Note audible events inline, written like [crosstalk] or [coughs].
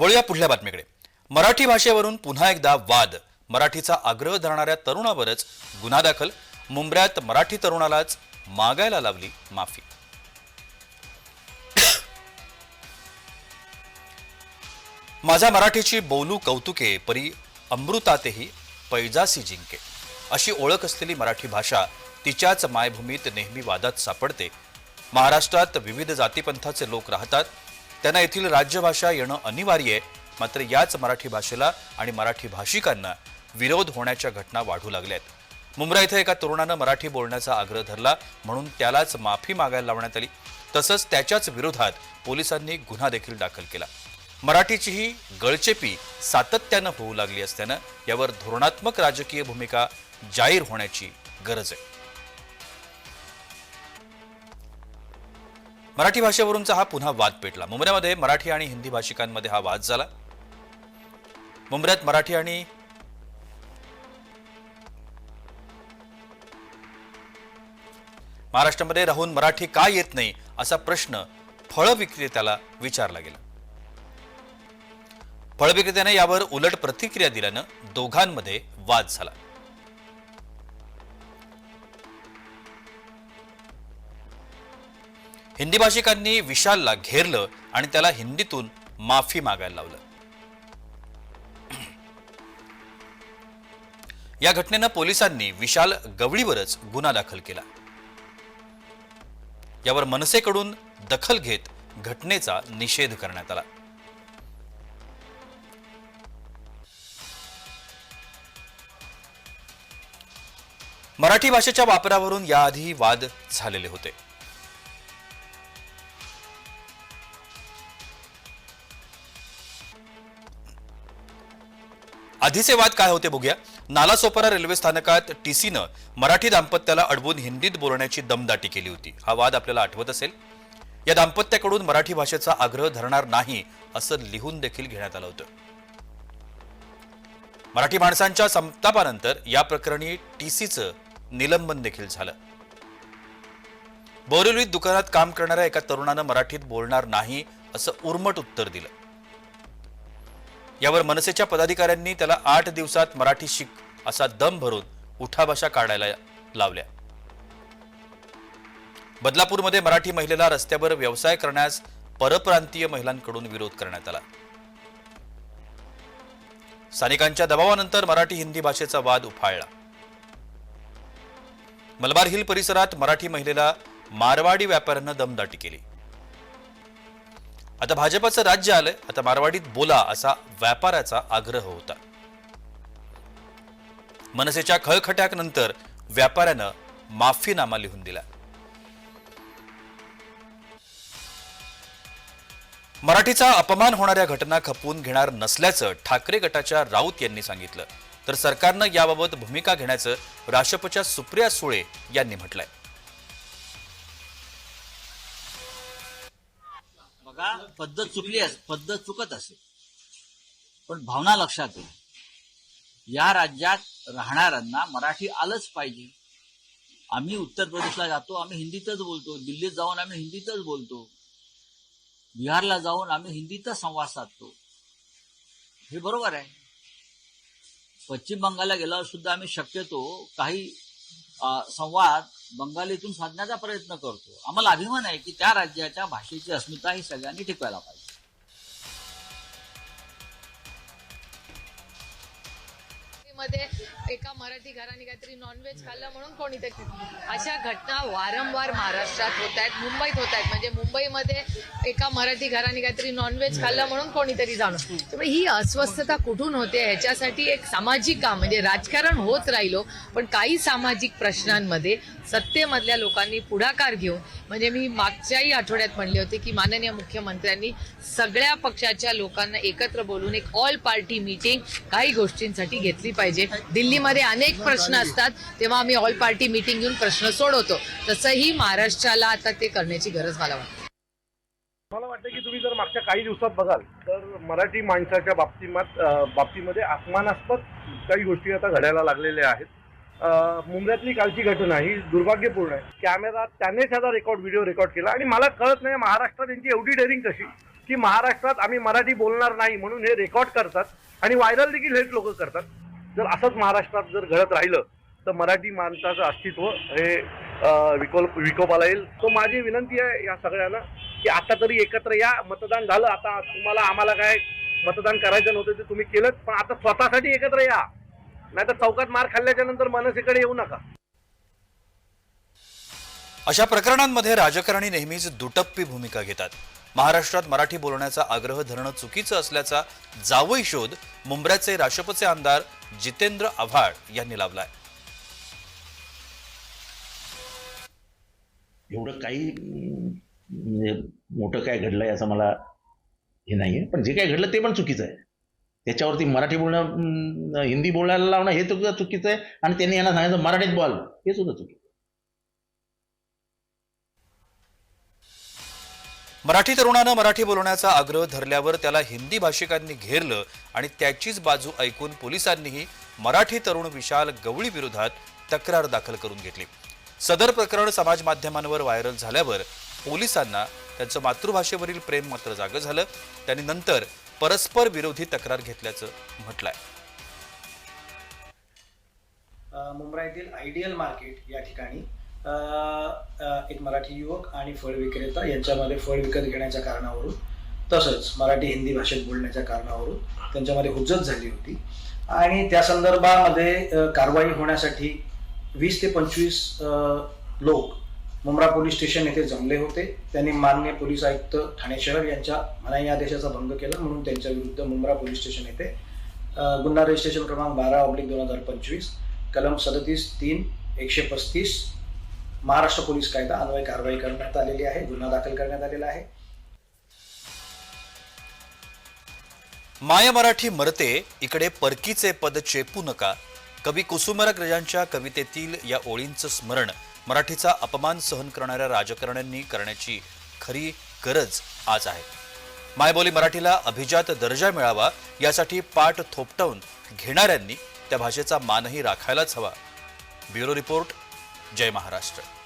वळूया पुढल्या बातमीकडे. मराठी भाषेवरून पुन्हा एकदा वाद. मराठीचा आग्रह धरणाऱ्या तरुणावरच गुन्हा दाखल. मुंबऱ्यात मराठी तरुणालाच मागायला लावली माफी. [coughs] माझ्या मराठीची बोलू कौतुके परी अमृतातेही पैजासी जिंके. अशी ओळख असलेली मराठी भाषा तिच्याच मायभूमीत नेहमी वादात सापडते. महाराष्ट्रात विविध जातीपंथाचे लोक राहतात. त्यांना येथील राज्यभाषा येणं अनिवार्य आहे. मात्र याच मराठी भाषेला आणि मराठी भाषिकांना विरोध होण्याच्या घटना वाढू लागल्यात. मुंब्रा इथं एका तरुणानं मराठी बोलण्याचा आग्रह धरला म्हणून त्यालाच माफी मागायला लावण्यात आली. तसंच त्याच्याच विरोधात पोलिसांनी गुन्हा देखील दाखल केला. मराठीचीही गळचेपी सातत्यानं होऊ लागली असल्यानं यावर धोरणात्मक राजकीय भूमिका जाहीर होण्याची गरज आहे. मराठी भाषेवरूनचा हा पुन्हा वाद पेटला. मुंबऱ्यामध्ये मराठी आणि हिंदी भाषिकांमध्ये हा वाद झाला. मुंबऱ्यात मराठी आणि महाराष्ट्रामध्ये राहून मराठी का येत नाही असा प्रश्न फळ विक्रेत्याला विचारला गेला. फळ विक्रेत्याने यावर उलट प्रतिक्रिया दिल्यानं दोघांमध्ये वाद झाला. हिंदी भाषिकांनी विशालला घेरलं आणि त्याला हिंदीतून माफी मागायला लावलं. या घटनेनं पोलिसांनी विशाल गवळीवरच गुन्हा दाखल केला. यावर मनसेकडून दखल घेत घटनेचा निषेध करण्यात आला. मराठी भाषेच्या वापरावरून याआधी वाद झालेले होते. आधीचे वाद काय होते बघूया. नालासोपारा रेल्वे स्थानकात टीसीनं मराठी दाम्पत्याला अडवून हिंदीत बोलण्याची दमदाटी केली होती. हा वाद आपल्याला आठवत असेल. या दाम्पत्याकडून मराठी भाषेचा आग्रह धरणार नाही असं लिहून देखील घेण्यात आलं होतं. मराठी माणसांच्या संतापानंतर या प्रकरणी टीसीचं निलंबन देखील झालं. बोरिवलीत दुकानात काम करणाऱ्या एका तरुणानं मराठीत बोलणार नाही असं उर्मट उत्तर दिलं. यावर मनसेच्या पदाधिकाऱ्यांनी त्याला आठ दिवसात मराठी शिक असा दम भरून उठाभाषा काढायला लावल्या. बदलापूरमध्ये मराठी महिलेला रस्त्यावर व्यवसाय करण्यास परप्रांतीय महिलांकडून विरोध करण्यात आला. स्थानिकांच्या दबावानंतर मराठी हिंदी भाषेचा वाद उफाळला. मलबार हिल परिसरात मराठी महिलेला मारवाडी व्यापाऱ्यानं दमदाटी केली. आता भाजपाचं राज्य आलंय. आता मारवाडीत बोला असा व्यापाऱ्याचा आग्रह होता. मनसेच्या खळखट्यानंतर व्यापाऱ्यानं माफीनामा लिहून दिला. मराठीचा अपमान होणाऱ्या घटना खपवून घेणार नसल्याचं ठाकरे गटाच्या राऊत यांनी सांगितलं. तर सरकारनं याबाबत भूमिका घेण्याचं राष्ट्रपच्या सुप्रिया सुळे यांनी म्हटलंय. बघा पद्धत चुकली अस पद्धत चुकत असेल. पण भावना लक्षात येईल या राज्यात राहणाऱ्यांना मराठी आलंच पाहिजे. आम्ही उत्तर प्रदेशला जातो आम्ही हिंदीतच बोलतो. दिल्लीत जाऊन आम्ही हिंदीतच बोलतो. बिहारला जाऊन आम्ही हिंदीतच संवाद साधतो. हे बरोबर आहे. पश्चिम बंगालला गेल्यावर सुद्धा आम्ही शक्यतो काही संवाद बंगालीतून साधण्याचा प्रयत्न करतो. आम्हाला अभिमान आहे की त्या राज्याच्या भाषेची अस्मिता ही सगळ्यांनी टिकवायला पाहिजे. मध्ये एका मराठी घराने काहीतरी नॉनव्हेज खाल्लं म्हणून कोणीतरी अशा घटना वारंवार महाराष्ट्रात होत आहेत मुंबईत होत आहेत. म्हणजे मुंबईमध्ये एका मराठी घराने काहीतरी नॉनव्हेज खाल्लं म्हणून कोणीतरी जाणून. त्यामुळे ही अस्वस्थता कुठून होते ह्याच्यासाठी एक सामाजिक काम म्हणजे राजकारण होत राहिलो पण काही सामाजिक प्रश्नांमध्ये सत्तेमधल्या लोकांनी पुढाकार घेऊन म्हणजे मी मागच्याही आठवड्यात म्हणले होते की माननीय मुख्यमंत्र्यांनी सगळ्या पक्षाच्या लोकांना एकत्र बोलून एक ऑल पार्टी मीटिंग काही गोष्टींसाठी घेतली पाहिजे. पाहिजे. दिल्लीमध्ये अनेक प्रश्न असतात. तेव्हा आम्ही ऑल पार्टी मीटिंग घेऊन प्रश्न सोडवतो. तसंही महाराष्ट्राला आता ते करण्याची गरज मला वाटते. मला वाटतं की तुम्ही जर मागच्या काही दिवसात बघाल तर मराठी माणसाच्या बाबतीमात बाबतीमध्ये अपमानास्पद काही गोष्टी आता घडायला लागलेल्या आहेत. मुंबईतली कालची घटना ही दुर्भाग्यपूर्ण आहे. कॅमेरा त्यानेच त्याचा रेकॉर्ड व्हिडिओ रेकॉर्ड केला. आणि मला कळत नाही महाराष्ट्रात यांची एवढी डेअरिंग कशी? की महाराष्ट्रात आम्ही मराठी बोलणार नाही म्हणून हे रेकॉर्ड करतात आणि व्हायरल देखील हेच लोक करतात. जर असंच महाराष्ट्रात जर घडत राहिलं तर मराठी माणसाचं अस्तित्व हे अं, विकोल विकोपाला येईल तो माझी विनंती आहे या सगळ्यांना की आता तरी एकत्र या मतदान झालं आता तुम्हाला आम्हाला काय मतदान करायचं नव्हतं ते तुम्ही केलं पण आता स्वतःसाठी एकत्र या. नाहीतर चौकात मार खाल्ल्याच्या नंतर मनसेकडे येऊ नका. अशा प्रकरणांमध्ये राजकारणी नेहमीच दुटप्पी भूमिका घेतात. महाराष्ट्रात मराठी बोलण्याचा आग्रह धरणं चुकीचं असल्याचा जावई शोध मुंब्र्याचे राष्ट्रपचे आमदार जितेंद्र आव्हाड यांनी लावलाय. एवढं काही म्हणजे मोठं काय घडलंय असं मला हे नाही आहे पण जे काय घडलं ते पण चुकीचं आहे. त्याच्यावरती मराठी बोलणं हिंदी बोलायला लावणं हे सुद्धा चुकीचं आहे. आणि त्यांनी यांना सांगायचं मराठीत बोल हे सुद्धा चुकीचं मराठी तरुणानं मराठी बोलण्याचा आग्रह धरल्यावर त्याला हिंदी भाषिकांनी घेरलं आणि त्याचीच बाजू ऐकून पोलिसांनीही मराठी तरुण विशाल गवळी विरोधात तक्रार दाखल करून घेतली. सदर प्रकरण समाज माध्यमांवर व्हायरल झाल्यावर पोलिसांना त्यांचं मातृभाषेवरील प्रेम मात्र जागं झालं. त्यांनी नंतर परस्पर विरोधी तक्रार घेतल्याचं म्हटलंय. मुंबईतील आयडियल मार्केट या ठिकाणी एक मराठी युवक आणि फळ विक्रेता यांच्यामध्ये फळ विकत घेण्याच्या कारणावरून तसंच मराठी हिंदी भाषेत बोलण्याच्या कारणावरून त्यांच्यामध्ये हुज्जत झाली होती. आणि त्या संदर्भामध्ये कारवाई होण्यासाठी वीस ते पंचवीस लोक मुंब्रा पोलीस स्टेशन येथे जमले होते. त्यांनी मान्य पोलीस आयुक्त ठाणे शहर यांच्या मनाई आदेशाचा भंग केला म्हणून त्यांच्या विरुद्ध मुंब्रा पोलीस स्टेशन येथे गुन्हा रजिस्ट्रेशन क्रमांक बारा ऑब्लिक दोन हजार पंचवीस कलम सदतीस तीन एकशे पस्तीस महाराष्ट्र पोलीस कायदा अन्वय कारवाई करण्यात आलेली आहे गुन्हा दाखल करण्यात आलेला आहे. माय मराठी मरते इकडे परकीचे पद चेपू नका. कवी कुसुमरग्रजांच्या कवितेतील या ओळींचं स्मरण मराठीचा अपमान सहन करणाऱ्या राजकारण्यांनी करण्याची खरी गरज आज आहे. मायबोली मराठीला अभिजात दर्जा मिळावा यासाठी पाठ थोपटवून घेणाऱ्यांनी त्या भाषेचा मानही राखायलाच हवा. ब्युरो रिपोर्ट जय महाराष्ट्र.